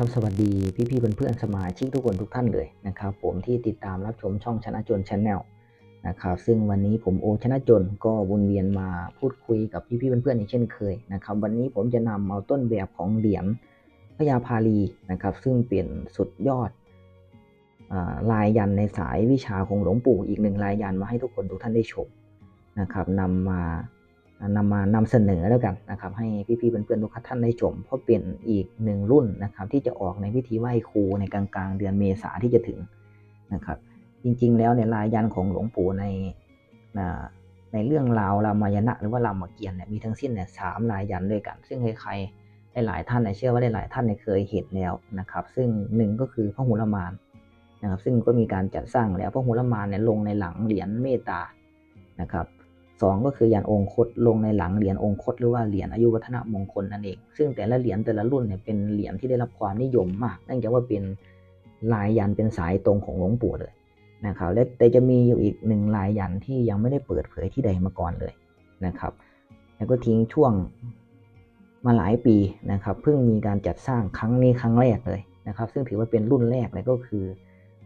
ครับสวัสดีพี่ๆเพื่อนๆสมาชิกทุกคนทุกท่านเลยนะครับ ผมที่ติดตามรับชมช่องชนะจนชาแนลนะครับซึ่งวันนี้ผมโอชนะจนก็วนเวียนมาพูดคุยกับพี่ๆเพื่อนๆอีกเช่นเคยนะครับ วันนี้ผมจะนำเอาต้นแบบของเหรียญพญาพาลีนะครับ ซึ่งเป็นสุดยอดอลายยันในสายวิชาของหลวงปู่อีกหนึ่งลายยันมาให้ทุกคนทุกท่านได้ชมนะครับนำมา นำมานำเสนอแล้วกันนะครับ ให้พี่ๆเพื่อนๆทุกท่านได้ชมเพราะเป็นอีกหนึ่งรุ่นนะครับ ที่จะออกในพิธีไหว้ครูในกลางๆ เดือนเมษาที่จะถึงนะครับ จริงๆ แล้วเนี่ยลายยันของหลวงปู่ในในเรื่องราวรามายณะหรือว่ารามเกียรติเนี่ยมีทั้งสิ้นเนี่ยสามลายยันด้วยกัน ซึ่งใครๆหลายๆท่านเนี่ยเชื่อว่าหลายๆท่านเนี่ยเคยเห็นแล้วนะครับ ซึ่งหนึ่งก็คือพระหุลมานนะครับ ซึ่งก็มีการจัดสร้างแล้วพระหุลมานเนี่ยลงในหลังเหรียญเมตตานะครับ สองก็คือยันองคตลงในหลังเหรียญองคตหรือว่าเหรียญอายุวัฒนมงคลนั่นเอง ซึ่งแต่ละเหรียญแต่ละรุ่นเนี่ยเป็นเหรียญที่ได้รับความนิยมมากเนื่องจากว่าเป็นลายยันเป็นสายตรงของหลวงปู่เลยนะครับและแต่จะมีอยู่อีกหนึ่งลายยันที่ยังไม่ได้เปิดเผยที่ใดมาก่อนเลยนะครับ แล้วก็ทิ้งช่วงมาหลายปีนะครับเพิ่งมีการจัดสร้างครั้งนี้ครั้งแรกเลยนะครับ ซึ่งถือว่าเป็นรุ่นแรกเลยก็คือ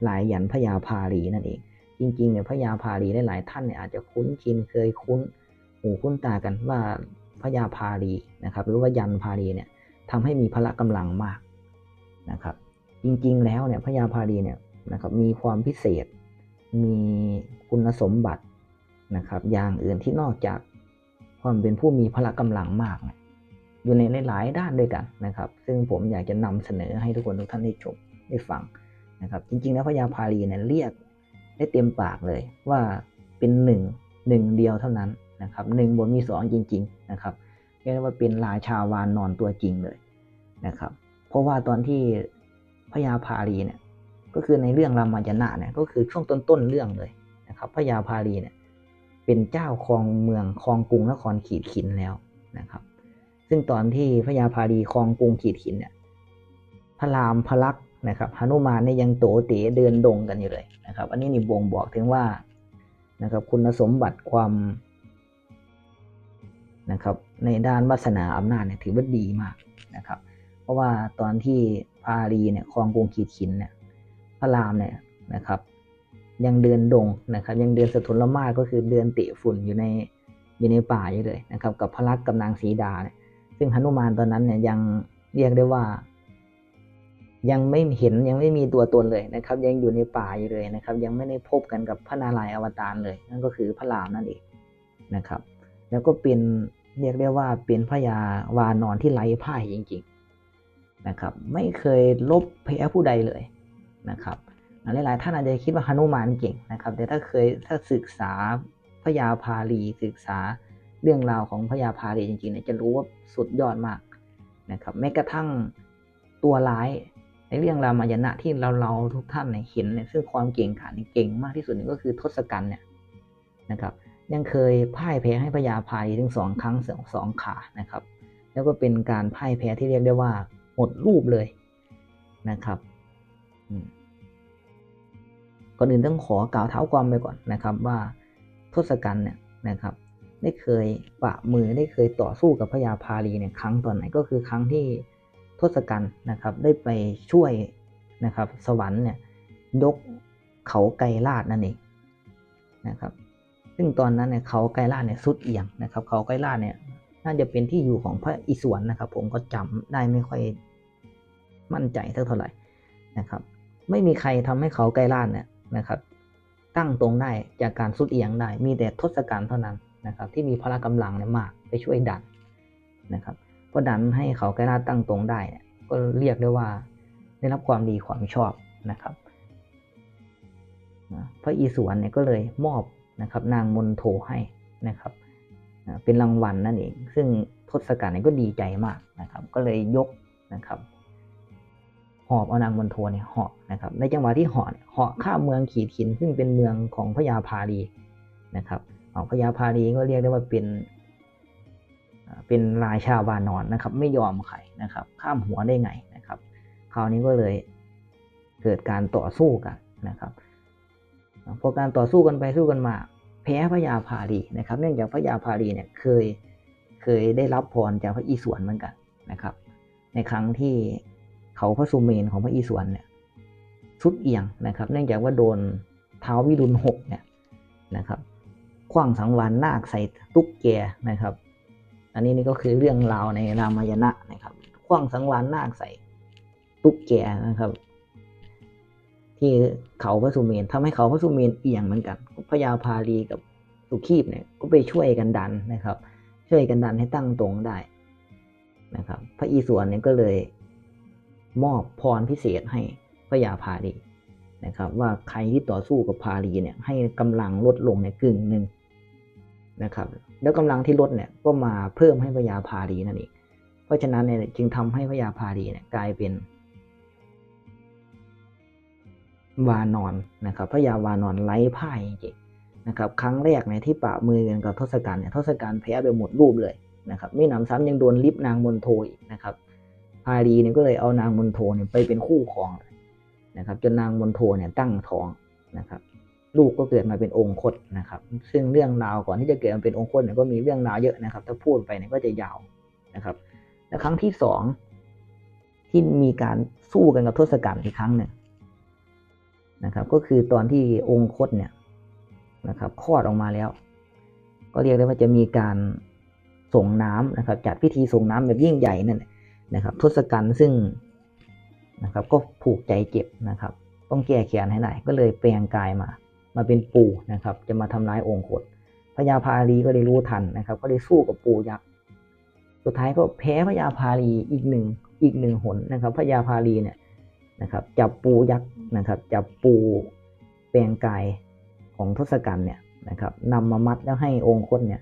ลายยันพญาพาลีนั่นเอง จริงๆเนี่ยพญาพาลีหลายๆท่านเนี่ยอาจจะคุ้นชินเคยคุ้นหูคุ้นตากันว่าพญาพาลีนะครับหรือว่ายันพาลีเนี่ยทำให้มีพละกำลังมากนะครับ จริงๆแล้วเนี่ยพญาพาลีเนี่ยนะครับมีความพิเศษ มีคุณสมบัตินะครับ อย่างอื่นที่นอกจากความเป็นผู้มีพละกำลังมากเนี่ยอยู่ในหลายด้านด้วยกันนะครับ ซึ่งผมอยากจะนำเสนอให้ทุกคนทุกท่านได้ชมได้ฟังนะครับ จริงๆแล้วพญาพาลีเนี่ยเรียก ได้เต็มปากเลยว่าเป็นหนึ่งหนึ่งเดียวเท่านั้นนะครับหนึ่งบนมีสองจริง ๆ นะครับเรียกว่าเป็นราชาวานนอนตัวจริงเลยนะครับ เพราะว่าตอนที่พญาพาลีเนี่ยก็คือในเรื่องรามายณะเนี่ยก็คือช่วงต้นๆเรื่องเลยนะครับพญาพาลีเนี่ยเป็นเจ้าครองเมืองครองกรุงนครขีดขินแล้วนะครับ ซึ่งตอนที่พญาพาลีครองกรุงขีดขินเนี่ยพระรามพระลักษ นะครับหนุมานนี่ยังโตเต๋เดินดงกันอยู่เลยนะครับ อันนี้นี่บ่งบอกถึงว่านะครับคุณสมบัติความนะครับในด้านวาสนาอำนาจเนี่ยถือว่าดีมากนะครับ เพราะว่าตอนที่พาลีเนี่ยครองกรุงขีดขินเนี่ยพระรามเนี่ยนะครับ ยังเดินดงนะครับ ยังเดินสถุนละมาศก็คือเดินเตะฝุ่นอยู่ในอยู่ในป่าอยู่เลยนะครับ กับพระลักษมณ์กับนางสีดาเนี่ยซึ่งหนุมานตอนนั้นเนี่ยยังเรียกได้ว่า ยังไม่เห็นยังไม่มีตัวตนเลยนะครับ ยังอยู่ในป่าอยู่เลยนะครับ ยังไม่ได้พบกันกับพระนารายณ์อวตารเลย นั่นก็คือพระรามนั่นเองนะครับ แล้วก็เป็นเรียกได้ว่าเป็นพระยาวานอนที่ไร้พ่ายจริง ๆนะครับ ไม่เคยลบแพ้ผู้ใดเลยนะครับหลายๆท่านอาจจะคิดว่าหนุมานเก่งนะครับ แต่ถ้าเคยถ้าศึกษาพระยาพาลีศึกษาเรื่องราวของพระยาพาลีจริงๆเนี่ยจะรู้ว่าสุดยอดมากนะครับแม้กระทั่งตัวร้าย ในเรื่องรามายณะที่เราเราทุกท่านเนี่ยเห็นเนี่ยซึ่งความเก่งขาเนี่ยเก่งมากที่สุดนี่ก็คือทศกัณฐ์เนี่ยนะครับยังเคยพ่ายแพ้ให้พญาพาลีถึงสองครั้งสองสองขานะครับ แล้วก็เป็นการพ่ายแพ้ที่เรียกได้ว่าหมดรูปเลยนะครับก่อนอื่นต้องขอกล่าวเท้าความไปก่อนนะครับว่าทศกัณฐ์เนี่ยนะครับได้เคยปะมือได้เคยต่อสู้กับพญาพาลีเนี่ยครั้งตอนไหนก็คือครั้งที่ ทศกัณฐ์นะครับได้ไปช่วยนะครับสวรรค์เนี่ยยกเขาไกรลาดนั่นเองนะครับซึ่งตอนนั้นเนี่ยเขาไกรลาดเนี่ยสุดเอียงนะครับเขาไกรลาดเนี่ยน่าจะเป็นที่อยู่ของพระอิศวรนะครับ ผมก็จำได้ไม่ค่อยมั่นใจเท่าไหร่นะครับ ไม่มีใครทำให้เขาไกรลาดเนี่ยนะครับ ตั้งตรงได้จากการสุดเอียงได้ มีแต่ทศกัณฐ์เท่านั้นนะครับ ที่มีพละกำลังเนี่ยมากไปช่วยดันนะครับ ก็ดันให้เขาไกรลาตั้งตรงได้เนี่ยก็เรียกได้ว่าได้รับความดีความชอบนะครับพระอิศวรเนี่ยก็เลยมอบนะครับนางมนโทให้นะครับเป็นรางวัลนั่นเอง ซึ่งทศกัณฐ์เนี่ยก็ดีใจมากนะครับ ก็เลยยกนะครับ หอบเอานางมนโทเนี่ยหาะนะครับ ในจังหวะที่เหาะเหาะข้ามเมืองขีดขิน ซึ่งเป็นเมืองของพญาพาลีนะครับของพญาพาลีก็เรียกได้ว่าเป็น เป็นรายชาวบานอนนะครับ ไม่ยอมใครนะครับ ข้ามหัวได้ไงนะครับ คราวนี้ก็เลยเกิดการต่อสู้กันนะครับพอการต่อสู้กันไปสู้กันมา แพ้พระยาพาลีนะครับ เนื่องจากพระยาพาลีเนี่ยเคยเคยได้รับพรจากพระอิศวรเหมือนกันนะครับ ในครั้งที่เขาพระสุเมนของพระอิศวรเนี่ยสุดเอียงนะครับ เนื่องจากว่าโดนเท้าวิรุณหกเนี่ยนะครับขว้างสังวานนาคใส่ตุ๊กแกนะครับ อันนี้นี่ก็คือเรื่องราวในรามายณะนะครับขว้างสังวานนาคใส่ตุ๊กแกนะครับ ที่เขาพระสุเมนทำให้เขาพระสุเมนเอียงเหมือนกันพญาพาลีกับสุขีบเนี่ยก็ไปช่วยกันดันนะครับ ช่วยกันดันให้ตั้งตรงได้นะครับ พระอีสวนเนี่ยก็เลยมอบพรพิเศษให้พระยาพาลีนะครับ ว่าใครที่ต่อสู้กับพาลีเนี่ยให้กำลังลดลงในกึ่งหนึ่งนะครับ แล้วกำลังที่ลดเนี่ยก็มาเพิ่มให้พระยาพาลีนั่นเองเพราะฉะนั้นเนี่ยจึงทำให้พระยาพาลีเนี่ยกลายเป็นวานอนนะครับพระยาวานอนไร้พ่ายจริงๆนะครับ ครั้งแรกเนี่ยที่ปะมือกันกับทศกัณฐ์เนี่ยทศกัณฐ์แพ้ไปหมดรูปเลยนะครับไม่นำซ้ำยังโดนลิฟนางมนโทอีกนะครับพาลีเนี่ยก็เลยเอานางมนโทเนี่ยไปเป็นคู่ครองนะครับ จนนางมนโทเนี่ยตั้งท้องนะครับ ลูกก็เกิดมาเป็นองค์คตนะครับ ซึ่งเรื่องราวก่อนที่จะเกิดมาเป็นองค์คตเนี่ยก็มีเรื่องราวเยอะนะครับ ถ้าพูดไปเนี่ยก็จะยาวนะครับ และครั้งที่สองที่มีการสู้กันกับทศกัณฐ์อีกครั้งหนึ่งนะครับ ก็คือตอนที่องค์คตเนี่ยนะครับคลอดออกมาแล้ว ก็เรียกได้ว่าจะมีการส่งน้ำนะครับ จัดพิธีส่งน้ำแบบยิ่งใหญ่นั่นนะครับทศกัณฐ์ซึ่งนะครับ ก็ผูกใจเจ็บนะครับ ต้องแก้แค้นให้ได้ก็เลยแปลงกายมา มาเป็นปู่นะครับ จะมาทำร้ายองค์คตพญาพาลีก็ได้รู้ทันนะครับ ก็ได้สู้กับปู่ยักษ์สุดท้ายก็แพ้พญาพาลีอีกหนึ่งอีกหนึ่งหนนะครับพญาพาลีเนี่ยนะครับจับปูยักษ์นะครับจับปูแปลงกายของทศกัณฐ์เนี่ยนะครับนำมามัดแล้วให้องค์คตเนี่ย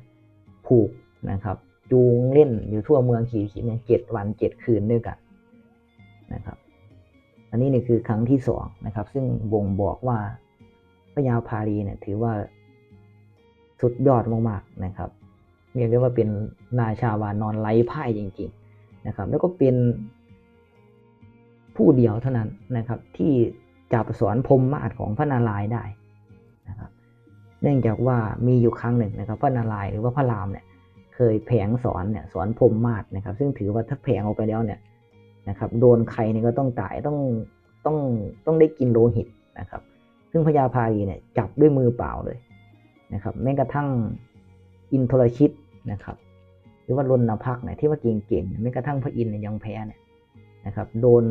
ผูกนะครับ จูงเล่นอยู่ทั่วเมืองขีขีเนี่ยเจ็ดวันเจ็ดคืนด้วยกันนะครับ อันนี้นี่คือครั้งที่สองนะครับ ซึ่งบ่งบอกว่า ยาพาลีเนี่ยถือว่าสุดยอดมากๆนะครับเรียกได้ว่าเป็นนาชาวานอนไร้พ่ายจริง ๆนะครับ แล้วก็เป็นผู้เดียวเท่านั้นนะครับ ที่จับสอนพรมมาศของพระนารายได้นะครับ เนื่องจากว่ามีอยู่ครั้งหนึ่งนะครับ พระนารายหรือว่าพระรามเนี่ย เคยแผงสอนเนี่ยสอนพรมมาศนะครับ ซึ่งถือว่าถ้าแผงออกไปแล้วเนี่ยนะครับ โดนใครเนี่ยก็ต้องตายต้องต้องต้องได้กินโลหิตนะครับ ซึ่งพญาพาลีเนี่ยจับด้วยมือเปล่าเลยนะครับแม้กระทั่งอินทรชิตนะครับ หรือว่ารณพักเนี่ยที่ว่าเก่งๆแม้กระทั่งพระอินทร์ยังแพ้เนี่ยนะครับ โดน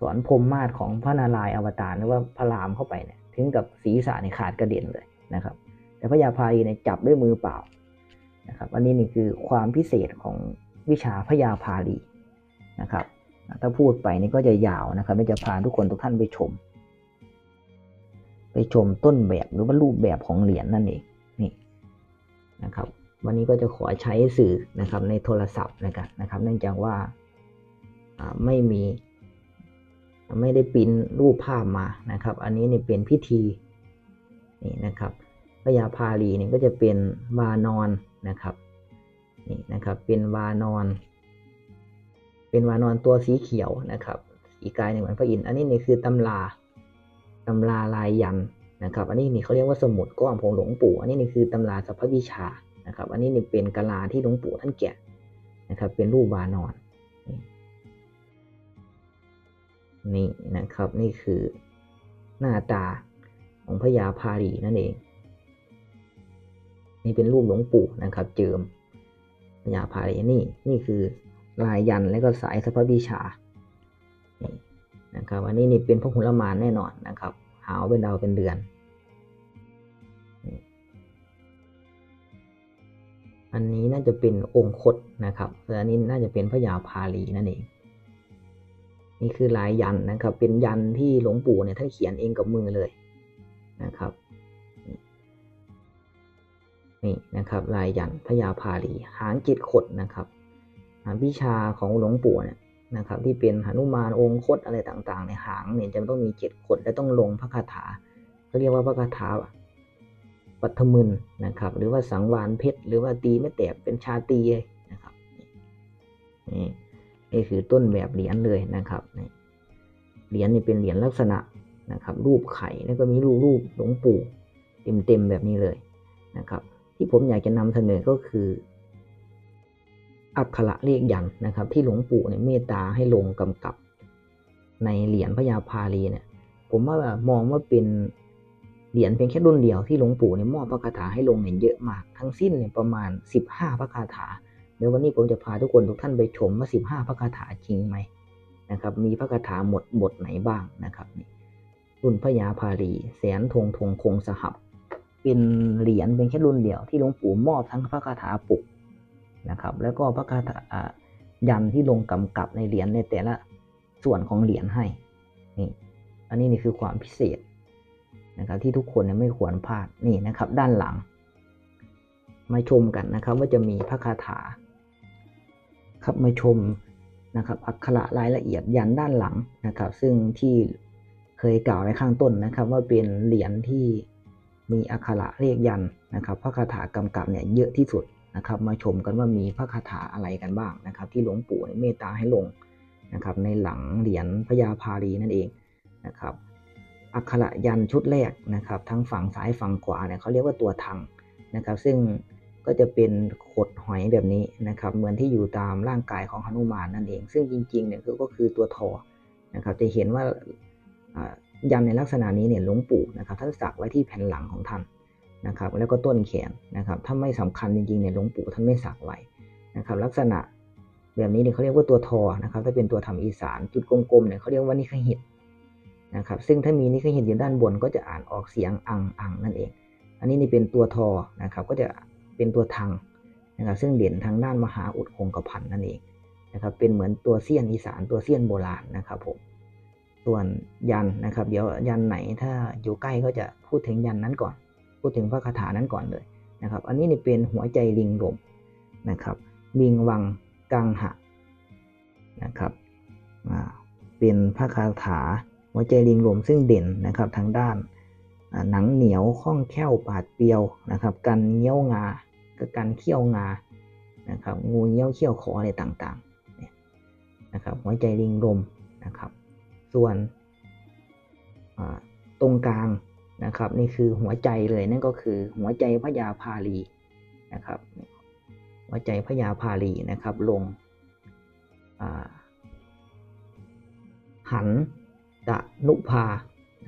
สอนพรมมาศของพระนารายณ์อวตารหรือว่าพระรามเข้าไปเนี่ยถึงกับศีรษะเนี่ยขาดกระเด็นเลยนะครับ แต่พระยาพาลีเนี่ยจับด้วยมือเปล่านะครับ อันนี้นี่คือความพิเศษของวิชาพระยาพาลีนะครับ ถ้าพูดไปนี่ก็จะยาวนะครับไม่จะพาทุกคนทุกท่านไปชม ไปชมต้นแบบหรือว่ารูปแบบของเหรียญนั่นเองนี่นะครับ วันนี้ก็จะขอใช้สื่อนะครับในโทรศัพท์นะครับนะครับ เนื่องจากว่าไม่มีไม่ได้ปิ้นรูปภาพมานะครับ อันนี้เนี่ยเป็นพิธีนี่นะครับพญาพาลีเนี่ยก็จะเป็นวานอนนะครับนี่นะครับเป็นวานอน เป็นวานอนตัวสีเขียวนะครับสีกายเนี่ยเหมือนพระอินทร์อันนี้เนี่ยคือตำรา ตำราลายยันนะครับ อันนี้นี่เขาเรียกว่าสมุดก้อนของหลวงปู่ อันนี้นี่คือตำราสัพพวิชานะครับ อันนี้นี่เป็นกะลาที่หลวงปู่ท่านแกะนะครับ เป็นรูปวานอนนี่นะครับนี่คือหน้าตาของพญาพาลีนั่นเอง นี่เป็นรูปหลวงปู่นะครับ เจิมพญาพาลีนี่นี่คือลายยันและก็สายสัพพวิชา นะครับอันนี้นี่เป็นพระหุลมานแน่นอนนะครับ หาวเป็นดาวเป็นเดือนอันนี้น่าจะเป็นองคตนะครับและอันนี้น่าจะเป็นพญาพาลีนั่นเอง นี่คือลายยันนะครับ เป็นยันที่หลวงปู่เนี่ยท่านเขียนเองกับมือเลยนะครับ นี่นะครับลายยันพญาพาลีหางจิตขดนะครับ วิชาของหลวงปู่เนี่ย นะครับที่เป็นหนุมานองค์คดอะไรต่างๆ ในหางเนี่ยจะต้องมีเจ็ดขดและต้องลงพระคาถาเขาเรียกว่าพระคาถาปัทมึนนะครับ หรือว่าสังวานเพชรหรือว่าตีไม่แตกเป็นชาตีนะครับนี่นี่คือต้นแบบเหรียญเลยนะครับเหรียญนี่เป็นเหรียญลักษณะนะครับ รูปไข่แล้วก็มีรูปรูปหลวงปู่เต็มๆแบบนี้เลยนะครับ ที่ผมอยากจะนำเสนอก็คือ อักขระเลขยันนะครับ ที่หลวงปู่เนี่ยเมตตาให้ลงกำกับในเหรียญพญาพาลีเนี่ยผมว่ามองว่าเป็นเหรียญเพียงแค่รุ่นเดียวที่หลวงปู่เนี่ยมอบพระคาถาให้ลงเนี่ยเยอะมาก ทั้งสิ้นเนี่ยประมาณ 15 พระคาถาเดี๋ยววันนี้ผมจะพาทุกคนทุกท่านไปชมว่า 15 พระคาถาจริงไหมนะครับ มีพระคาถาหมดบทไหนบ้างนะครับนี่รุ่นพญาพาลีแสนธงธงคงสหับ เป็นเหรียญเป็นแค่รุ่นเดียวที่หลวงปู่มอบทั้งพระคาถาปลุก นะครับ แล้วก็พระคาถายันที่ลงกำกับในเหรียญในแต่ละส่วนของเหรียญให้นี่อันนี้นี่คือความพิเศษนะครับที่ทุกคนเนี่ยไม่ควรพลาดนี่นะครับ ด้านหลัง มาชมกันนะครับ ว่าจะมีพระคาถา ครับมาชมนะครับ อักขระรายละเอียดยันด้านหลังนะครับ ซึ่งที่เคยกล่าวไว้ข้างต้นนะครับ ว่าเป็นเหรียญที่มีอักขระเลขยันนะครับ พระคาถากำกับเนี่ยเยอะที่สุด นะครับ มาชมกันว่ามีพระคาถาอะไรกันบ้างนะครับ ที่หลวงปู่เนี่ยเมตตาให้ลงนะครับ ในหลังเหรียญพญาพาลีนั่นเองนะครับอักขระยันชุดแรกนะครับ ทั้งฝั่งซ้ายฝั่งขวาเนี่ยเขาเรียกว่าตัวทังนะครับ ซึ่งก็จะเป็นขดหอยแบบนี้นะครับ เหมือนที่อยู่ตามร่างกายของหนุมานนั่นเอง ซึ่งจริงๆเนี่ยก็คือตัวทอนะครับ จะเห็นว่ายันในลักษณะนี้เนี่ยหลวงปู่นะครับท่านสักไว้ที่แผ่นหลังของท่าน นะครับแล้วก็ต้นแขนนะครับถ้าไม่สำคัญจริงๆเนี่ยหลวงปู่ท่านไม่สักไว้นะครับลักษณะแบบนี้เนี่ยเขาเรียกว่าตัวทอนะครับถ้าเป็นตัวทำอีสานจุดกลมๆเนี่ยเขาเรียกว่านิคหิตนะครับซึ่งถ้ามีนิคหิตอยู่ด้านบนก็จะอ่านออกเสียงอังอังนั่นเอง อันนี้นี่เป็นตัวทอนะครับก็จะเป็นตัวทังนะครับซึ่งเด่นทางด้านมหาอุดคงกระพันนั่นเองนะครับเป็นเหมือนตัวเสี้ยนอีสานตัวเสี้ยนโบราณนะครับผมส่วนยันนะครับ เดี๋ยวยันไหนถ้าอยู่ใกล้ก็จะพูดถึงยันนั้นก่อน พูดถึงพระคาถานั้นก่อนเลยนะครับ อันนี้นี่เป็นหัวใจลิงลมนะครับวิงวังกังหะนะครับเป็นพระคาถาหัวใจลิงลมซึ่งเด่นนะครับทางด้านหนังเหนียวคล่องแคล่วปาดเปียวนะครับกันเงี้ยวงากับกันเขี้ยวงานะครับงูเงี้ยวเขี้ยวคออะไรต่างๆนะครับหัวใจลิงลมนะครับ ส่วนตรงกลาง นะครับนี่คือหัวใจเลยนั่นก็คือหัวใจพญาพาลีนะครับหัวใจพญาพาลีนะครับลงหันตะนุภา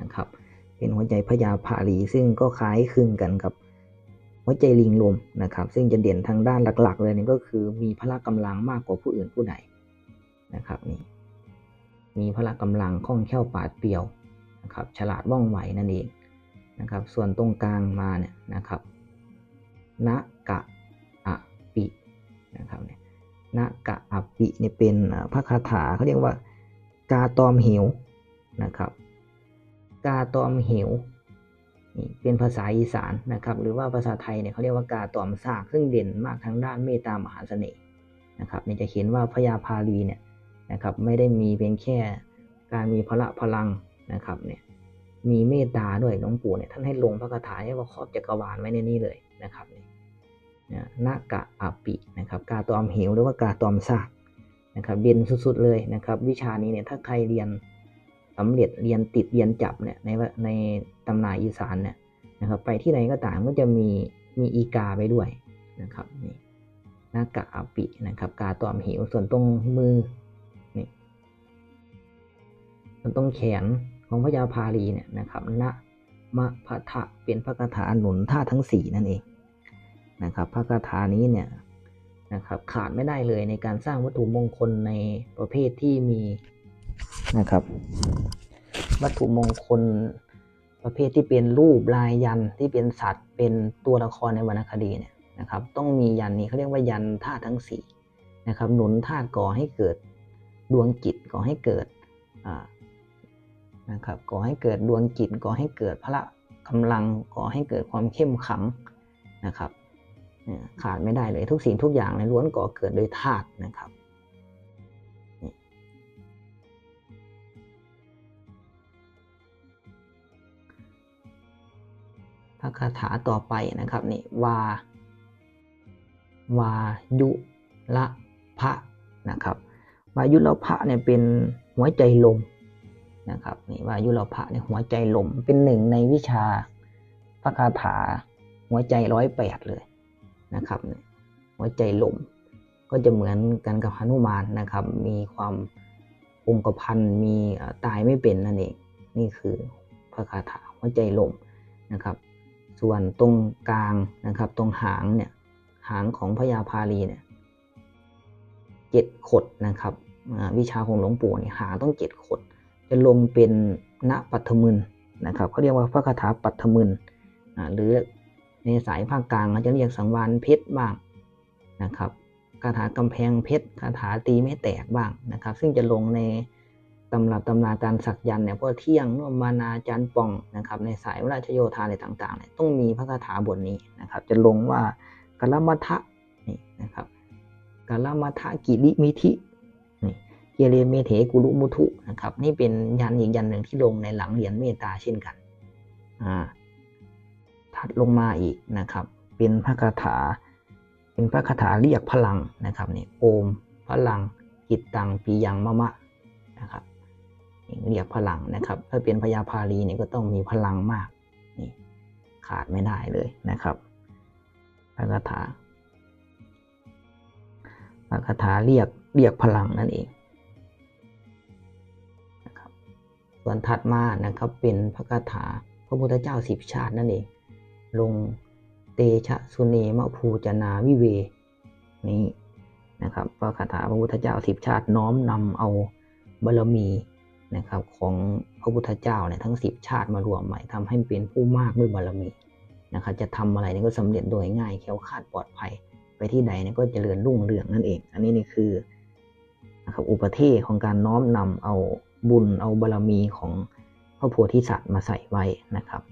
นะครับเป็นหัวใจพญาพาลีซึ่งก็คล้ายคลึงกันกับหัวใจลิงลมนะครับซึ่งจะเด่นทางด้านหลักๆ เลยนี่ก็คือมีพละกำลังมากกว่าผู้อื่นผู้ใดนะครับนี่มีพละกำลังคล่องแคล่วปาดเปรียวนะครับฉลาดว่องไวนั่นเอง นะครับ ส่วนตรงกลางมาเนี่ยนะครับนกะอะปินะครับเนี่ยนกะอะปิเนี่ยเป็นพระคาถาเขาเรียกว่ากาตอมเหวนะครับ กาตอมเหวนี่เป็นภาษาอีสานนะครับ หรือว่าภาษาไทยเนี่ยเขาเรียกว่ากาตอมซาก ซึ่งเด่นมากทางด้านเมตตามหาเสน่ห์นะครับนี่จะเห็นว่าพญาพาลีเนี่ยนะครับไม่ได้มีเพียงแค่การมีพละพลังนะครับเนี่ย มีเมตตาด้วยหลวงปู่เนี่ยท่านให้ลงพระคาถาให้ว่าครอบจักรวาลไว้ในนี้เลยนะครับนี่นากะอปินะครับกาตอมเหวหรือว่ากาตอมซากนะครับเด่นสุดๆเลยนะครับ วิชานี้เนี่ยถ้าใครเรียนสำเร็จเรียนติดเรียนจับเนี่ยในในตำนานอีสานเนี่ยนะครับ ไปที่ไหนก็ตามก็จะมีมีอีกาไปด้วยนะครับนี่นากะอปินะครับ กาตอมเหวส่วนตรงมือนี่ส่วนตรงแขน ของพระยาพาลีเนี่ยนะครับณมะพะทะเป็นพระคาถาหนุนท่าทั้งสี่นั่นเองนะครับพระคาถานี้เนี่ยนะครับขาดไม่ได้เลยในการสร้างวัตถุมงคลในประเภทที่มีนะครับ วัตถุมงคลประเภทที่เป็นรูปลายยันที่เป็นสัตว์ เป็นตัวละครในวรรณคดีเนี่ยนะครับ ต้องมียันนี้เขาเรียกว่ายันท่าทั้งสี่นะครับหนุนท่าก่อให้เกิดดวงจิตก่อให้เกิด นะครับก่อให้เกิดดวงจิตก่อให้เกิดพละกำลังก่อให้เกิดความเข้มขังนะครับขาดไม่ได้เลยทุกสิ่งทุกอย่างในล้วนก่อเกิดโดยธาตุนะครับพระคาถาต่อไปนะครับนี่วาวายุละพระนะครับวายุละพระเนี่ยเป็นหัวใจลม นะครับนี่ว่ายุรพะในหัวใจลมเป็นหนึ่งในวิชาพระคาถาหัวใจร้อยแปดเลยนะครับหัวใจลมก็จะเหมือนกันกับหนุมานนะครับ มีความองค์พันมีตายไม่เป็นนั่นเองนี่คือพระคาถาหัวใจลมนะครับ ส่วนตรงกลางนะครับ ตรงหางเนี่ยหางของพญาพาลีเนี่ยเจ็ดขดนะครับวิชาของหลวงปู่เนี่ยหางต้องเจ็ดขด จะลงเป็นณปัทมึนนะครับเขาเรียกว่าพระคาถาปัทมึนหรือในสายภาคกลางเขาจะเรียกสังวานเพชรบ้างนะครับคาถากำแพงเพชรคาถาตีไม่แตกบ้างนะครับ ซึ่งจะลงในตำรับตำราการสักยันต์เนี่ยพวกเที่ยงนวมมานาจารย์ปองนะครับในสายวราชโยธาอะไรต่างๆเนี่ยต้องมีพระคาถาบทนี้นะครับ จะลงว่ากลมัทะนี่นะครับกลมัทะกิริมิธิ เกเรเมเถกุลุมุทุนะครับนี่เป็นยันอีกยันหนึ่งที่ลงในหลังเหรียญเมตตาเช่นกันอ่าถัดลงมาอีกนะครับ เป็นพระคาถา เป็นพระคาถาเรียกพลังนะครับนี่โอมพลังกิตตังปียังมะมะนะครับเรียกพลังนะครับถ้าเป็นพญาพาลีเนี่ยก็ต้องมีพลังมากนี่ขาดไม่ได้เลยนะครับพระคาถาพระคาถาเรียกเรียกพลังนั่นเอง ส่วนถัดมานะครับเป็นพระคาถาพระพุทธเจ้าสิบชาตินั่นเอง ลงเตชะสุเนมะภูจนาวิเว นี้นะครับพระคาถาพระพุทธเจ้าสิบชาติน้อมนำเอาบารมีนะครับของพระพุทธเจ้าเนี่ยทั้งสิบชาติมารวมใหม่ทำให้เป็นผู้มากด้วยบารมีนะครับจะทำอะไรเนี่ยก็สำเร็จโดยง่ายแค้วคาดปลอดภัย ไปที่ใดเนี่ยก็เจริญรุ่งเรืองนั่นเอง อันนี้นี่คือนะครับอุปเทศของการน้อมนำเอา บุญเอาบารมีของพระโพธิสัตว์มาใส่ไว้นะครับ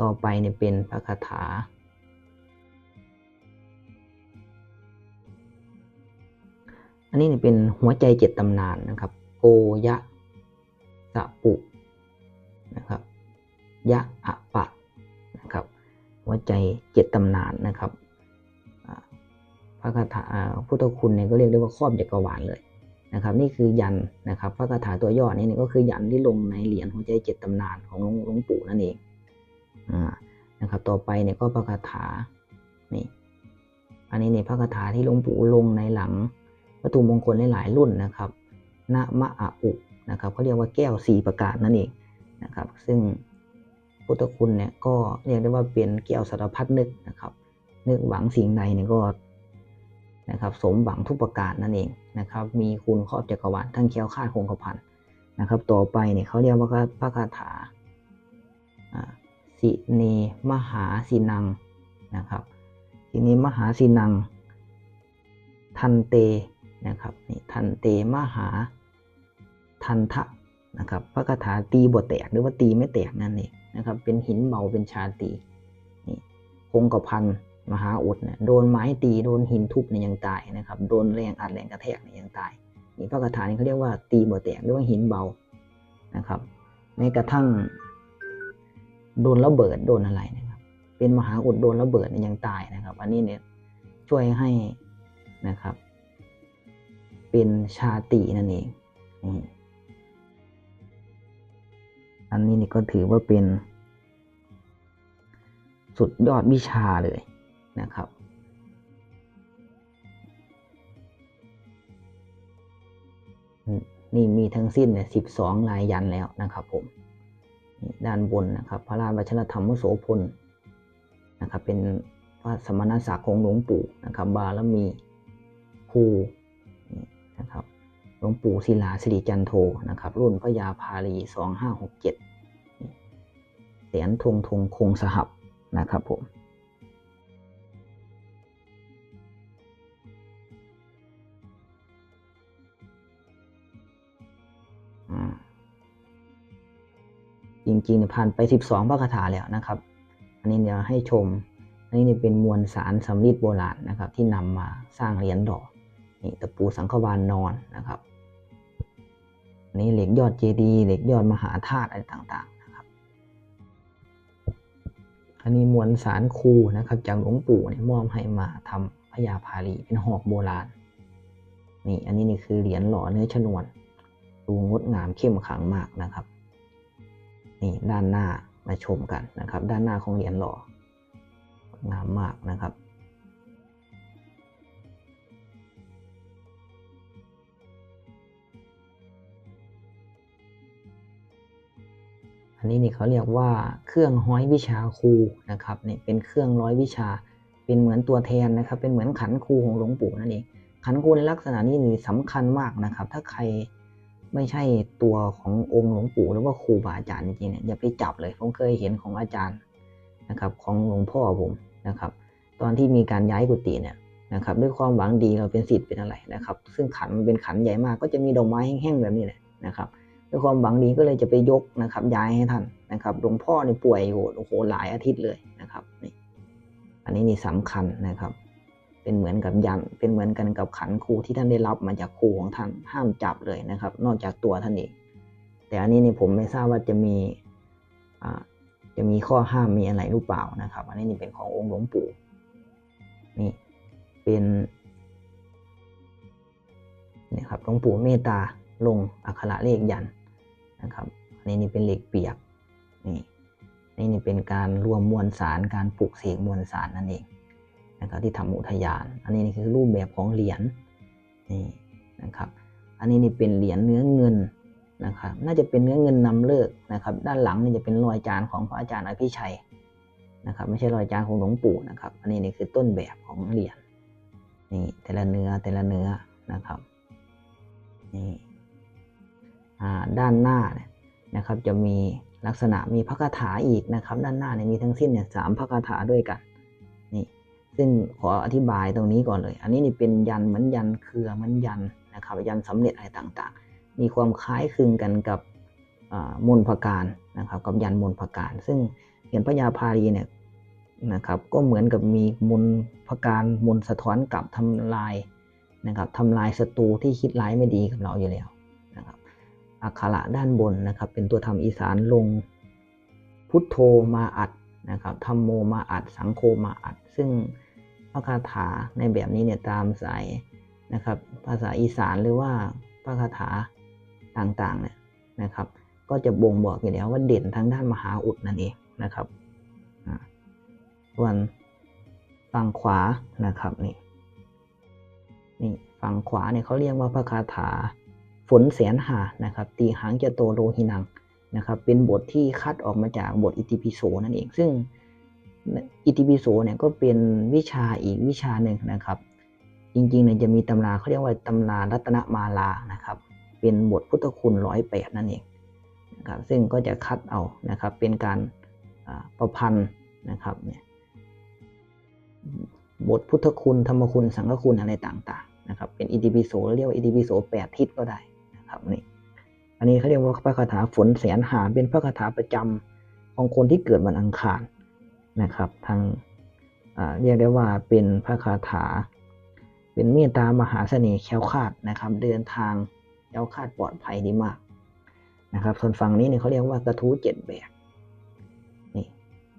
ต่อไปเนี่ยเป็นพระคาถา อันนี้เนี่ยเป็นหัวใจเจ็ดตำนานนะครับ โกยะสะปุนะครับ ยะอะปะนะครับ หัวใจเจ็ดตำนานนะครับพระคาถาอ่าพุทธคุณเนี่ยก็เรียกได้ว่าครอบจักรวาลเลย นะครับนี่คือยันนะครับพระคาถาตัวย่อนี้เนี่ก็คือยันที่ลงในเหรียญหัวใจเจ็ดตำนานของหลวงงปู่นั่นเองอนะครับต่อไปเนี่ยก็พระคาถานี่อันนี้เนี่ยพระคาถาที่หลวงปู่ลงในหลังวัตถุมงคลหลายรุ่นนะครับนะมะอะอุนะครับเขาเรียกว่าแก้วสี่ประการนั่นเองนะครับซึ่งพุทธคุณเนี่ยก็เรียกได้ว่าเป็นแก้วสารพัดนึกนะครับ นึกหวังสิ่งใดเนี่ยก็นะครับสมหวังทุกประการนั่นเอง นะครับมีคุณครอบจักรวาลทั้งเคี้ยวคาดคงกระพันนะครับ ต่อไปเนี่ยเขาเรียกว่าพระคาถาสิเนมหาสินังนะครับสิเนมหาสินัง ทันเตนะครับนี่ทันเตมหาทันทะนะครับพระคาถาตีบทแตกหรือว่าตีไม่แตกนั่นเองนะครับเป็นหินเบาเป็นชาตีนี่คงกระพัน มหาอุดเนี่ยโดนไม้ตีโดนหินทุบเนี่ยยังตายนะครับโดนแรงอัดแรงกระแทกเนี่ยยังตายนี่พระคาถานี่เขาเรียกว่าตีบ่แตกหรือว่าหินเบานะครับแม้กระทั่งโดนระเบิดโดนอะไรนะครับ เป็นมหาอุดโดนระเบิดเนี่ยยังตายนะครับ อันนี้เนี่ยช่วยให้นะครับ เป็นชาตินั่นเองอันนี้นี่ก็ถือว่าเป็นสุดยอดวิชาเลย นะครับ นี่มีทั้งสิ้นเนี่ยสิบสองลายยันแล้วนะครับผมด้านบนนะครับ พระราชวัชรธรรมโสพลนะครับ เป็นพระสมณศักดิ์ของหลวงปู่นะครับ บารมีครูนะครับหลวงปู่ศิลาสิริจันโทนะครับ รุ่นพระยาพาลีสองห้าหกเจ็ดเสียนธงธงคงสหับนะครับผม จริงๆเนี่ยผ่านไป 12 พระคาถาแล้วนะครับ อันนี้เดี๋ยวให้ชม อันนี้เนี่ยเป็นมวลสารสำริดโบราณนะครับ ที่นำมาสร้างเหรียญดอกนี่ตะปูสังฆวานนอนนะครับนนี้เหล็กยอดเจดีย์เหล็กยอดมหาธาตุอะไรต่างๆนะครับอันนี้มวลสารคูนะครับ จากหลวงปู่เนี่ยมอบให้มาทำพญาพาลีเป็นหอกโบราณนี่อันนี้นี่คือเหรียญหล่อเนื้อชนวนดูงดงามเข้มขลังมากนะครับ นี่ด้านหน้ามาชมกันนะครับ ด้านหน้าของเหรียญหล่องามมากนะครับอันนี้นี่เขาเรียกว่าเครื่องห้อยวิชาครูนะครับนี่เป็นเครื่องร้อยวิชา เป็นเหมือนตัวแทนนะครับ เป็นเหมือนขันครูของหลวงปู่นั่นเองขันครูในลักษณะนี้นี่สำคัญมากนะครับ ถ้าใคร ไม่ใช่ตัวขององค์หลวงปู่หรือว่าครูบาอาจารย์จริงๆเนี่ยอย่าไปจับเลย ผมเคยเห็นของอาจารย์นะครับ ของหลวงพ่อผมนะครับ ตอนที่มีการย้ายกุฏิเนี่ยนะครับ ด้วยความหวังดีเราเป็นศิษย์เป็นอะไรนะครับ ซึ่งขันมันเป็นขันใหญ่มากก็จะมีดอกไม้แห้งๆแบบนี้แหละนะครับ ด้วยความหวังดีก็เลยจะไปยกนะครับ ย้ายให้ท่านนะครับหลวงพ่อเนี่ยป่วยอยู่โอ้โหหลายอาทิตย์เลยนะครับนี่อันนี้นี่สำคัญนะครับ เป็นเหมือนกับยันเป็นเหมือนกันกับขันครูที่ท่านได้รับมาจากครูของท่านห้ามจับเลยนะครับ นอกจากตัวท่านเองแต่อันนี้นี่ผมไม่ทราบว่าจะมีจะมีข้อห้ามมีอะไรหรือเปล่านะครับ อันนี้นี่เป็นขององค์หลวงปู่นี่เป็นนี่ครับหลวงปู่เมตตาลงอักขระเลขยันนะครับอันนี้นี่เป็นเหล็กเปียกนี่นี่นี่เป็นการรวมมวลสารการปลูกเสกมวลสารนั่นเอง นะครับที่ทำอุทยาน อันนี้นี่คือรูปแบบของเหรียญนี่นะครับ อันนี้นี่เป็นเหรียญเนื้อเงินนะครับ น่าจะเป็นเนื้อเงินนำเลิกนะครับ ด้านหลังนี่จะเป็นรอยจานของพระอาจารย์อภิชัยนะครับ ไม่ใช่รอยจานของหลวงปู่นะครับ อันนี้นี่คือต้นแบบของเหรียญนี่แต่ละเนื้อแต่ละเนื้อนะครับนี่ด้านหน้าเนี่ยนะครับจะมีลักษณะมีพระคาถาอีกนะครับ ด้านหน้าเนี่ยมีทั้งสิ้นเนี่ยสามพระคาถาด้วยกัน ซึ่งขออธิบายตรงนี้ก่อนเลย อันนี้นี่เป็นยันเหมือนยันเครือเหมือนยันนะครับยันสำเร็จอะไรต่างๆ มีความคล้ายคลึงกันกับมนพการนะครับกับยันมนพการ ซึ่งเหรียญพระยาพารีเนี่ยนะครับก็เหมือนกับมีมนพการมนสะท้อนกลับทำลายนะครับทำลายศัตรูที่คิดร้ายไม่ดีกับเราอยู่แล้วนะครับอักขระด้านบนนะครับเป็นตัวทำอีสานลงพุทโธมาอัดนะครับธรรมโมมาอัดสังโฆมาอัด ซึ่ง พระคาถาในแบบนี้เนี่ยตามสายนะครับ ภาษาอีสานหรือว่าพระคาถาต่างๆเนี่ยนะครับ ก็จะบ่งบอกอยู่แล้วว่าเด่นทางด้านมหาอุดนั่นเองนะครับส่วนฝั่งขวานะครับนี่นี่ฝั่งขวาเนี่ยเขาเรียกว่าพระคาถาฝนแสนหานะครับตีหังจะโตโลหินังนะครับ เป็นบทที่คัดออกมาจากบทอิติปิโสนั่นเอง ซึ่ง อิติปิโสเนี่ยก็เป็นวิชาอีกวิชาหนึ่งนะครับ จริงๆเนี่ยจะมีตำราเขาเรียกว่าตำรารัตนมาลานะครับ เป็นบทพุทธคุณร้อยแปดนั่นเองนะครับซึ่งก็จะคัดเอานะครับเป็นการประพันธ์นะครับเนี่ยบทพุทธคุณธรรมคุณสังฆคุณอะไรต่างๆนะครับเป็นอิติปิโสเรียกว่าอิติปิโสแปดทิศก็ได้นะครับนี่อันนี้เขาเรียกว่าพระคาถาฝนแสนหาเป็นพระคาถาประจำของคนที่เกิดวันอังคาร นะครับทางเรียกได้ว่าเป็นพระคาถา เป็นเมตตามหาเสน่ห์แค้วคาดนะครับ เดินทางแค้วคาดปลอดภัยดีมากนะครับส่วนฝั่งนี้เนี่ยเขาเรียกว่ากระทู้เจ็ดแบบนี่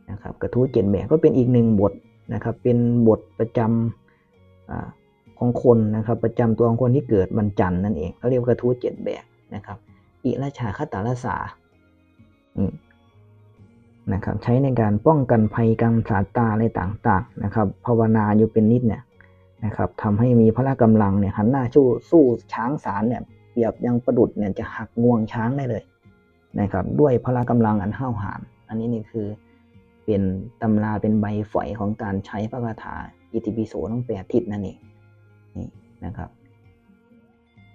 นะครับกระทู้เจ็ดแบบก็เป็นอีกหนึ่งบทนะครับ เป็นบทประจำของคนนะครับประจำตัวของคนที่เกิดวันจันทร์นั่นเองเขาเรียกกระทู้เจ็ดแบบนะครับอิราชาคตาลสา นะครับใช้ในการป้องกันภัยกรรมสาตาอะไรต่างๆนะครับภาวนาอยู่เป็นนิดเนี่ยนะครับทำให้มีพละกำลังเนี่ยหันหน้าสู้สู้ช้างสารเนี่ยเปรียบยังประดุดเนี่ยจะหักงวงช้างได้เลยนะครับด้วยพละกำลังอันห้าวหาญอันนี้นี่คือเป็นตำราเป็นใบฝอยของการใช้พระคาถาอิติปิโสทั้งแปดทิศนั่นเองนี่นะครับ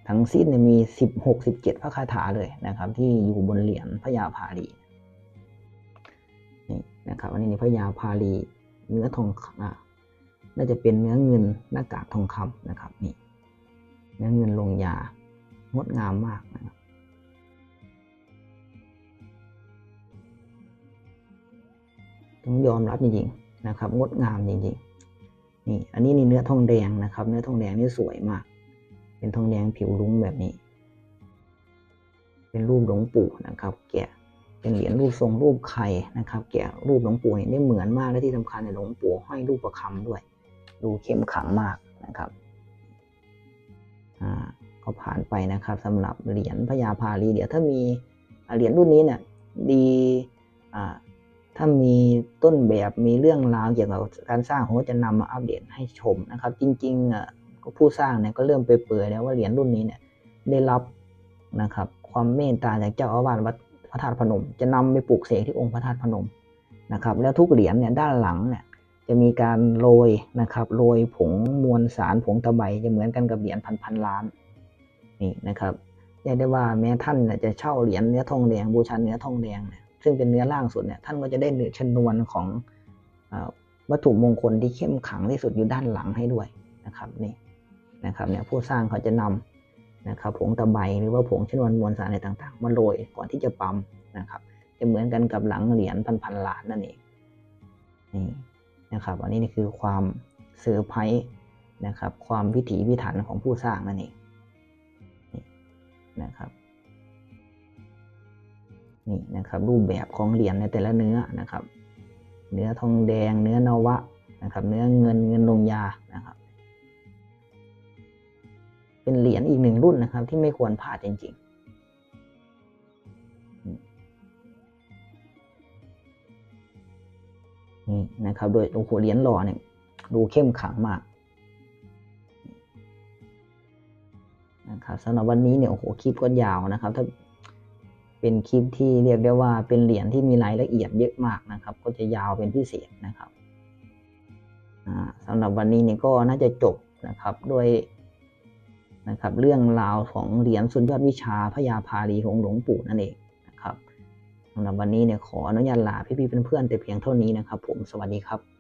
ทั้งสิ้นมีสิบหกสิบเจ็ดพระคาถาเลยนะครับ ที่อยู่บนเหรียญพระยาพาลี นะครับอันนี้พระยาพาลีเนื้อทองอ่าน่าจะเป็นเนื้อเงินหน้ากากทองคำนะครับนี่เนื้อเงินลงยางดงามมากนะครับต้องยอมรับจริงๆนะครับ งดงามจริงๆนี่อันนี้นี่เนื้อทองแดงนะครับ เนื้อทองแดงนี่สวยมาก เป็นทองแดงผิวลุ้งแบบนี้ เป็นรูปหลวงปู่นะครับ แกะ เป็นเหรียญรูปทรงรูปไข่นะครับ แกะรูปหลวงปู่เนี่ยได้เหมือนมากและที่สำคัญในหลวงปู่ห้อยรูปประคำด้วย ดูเข้มขังมากนะครับอ่าก็ผ่านไปนะครับสำหรับเหรียญพญาพาลีเดี๋ยวถ้ามีเหรียญรุ่นนี้เนี่ยดีอ่าถ้ามีต้นแบบมีเรื่องราวเกี่ยวกับการสร้างผมก็จะนำมาอัปเดตให้ชมนะครับ จริงๆอะผู้สร้างเนี่ยก็เริ่มไปเปื่อยแล้วว่าเหรียญรุ่นนี้เนี่ยได้รับนะครับความเมตตาจากเจ้าอาวาสวัด พระธาตุพนม จะนำไปปลูกเสกที่องค์พระธาตุพนมนะครับ แล้วทุกเหรียญเนี่ยด้านหลังเนี่ยจะมีการโรยนะครับโรยผงมวลสารผงตะไบจะเหมือนกันกับเหรียญพันพันล้านนี่นะครับเรียกได้ว่าแม้ท่านจะเช่าเหรียญเนื้อทองแดงบูชาเนื้อทองแดงเนี่ยซึ่งเป็นเนื้อล่างสุดเนี่ยท่านก็จะได้เนื้อชนวนของวัตถุมงคลที่เข้มขังที่สุดอยู่ด้านหลังให้ด้วยนะครับนี่นะครับเนี่ยผู้สร้างเขาจะนำ นะครับผงตะไบหรือว่าผงชนวนมวลสารอะไรต่างๆ มาโรยก่อนที่จะปั๊มนะครับจะเหมือนกันกับหลังเหรียญพันพันๆล้านนั่นเองนี่นะครับอันนี้นี่คือความเซอร์ไพรส์นะครับความพิถีพิถันของผู้สร้างนั่นเองนี่นะครับนี่นะครับรูปแบบของเหรียญในแต่ละเนื้อนะครับ เนื้อทองแดง เนื้อนวะนะครับ เนื้อเงินเงินลงยานะครับ เป็นเหรียญอีกหนึ่งรุ่นนะครับ ที่ไม่ควรพลาดจริง ๆ นี่นะครับ โดยโอ้โหเหรียญหล่อเนี่ย ดูเข้มขลังมากนะครับสำหรับวันนี้เนี่ยโอ้โหคลิปก็ยาวนะครับ ถ้าเป็นคลิปที่เรียกได้ว่าเป็นเหรียญที่มีรายละเอียดเยอะมากนะครับ ก็จะยาวเป็นพิเศษนะครับสำหรับวันนี้เนี่ยก็น่าจะจบนะครับด้วย นะครับเรื่องราวของเหรียญสุดยอดวิชาพยาพาลีของหลวงปู่นั่นเองนะครับสำหรับวันนี้เนี่ยขออนุญาตลาพี่ๆเพื่อนๆแต่เพียงเท่านี้นะครับ ผมสวัสดีครับ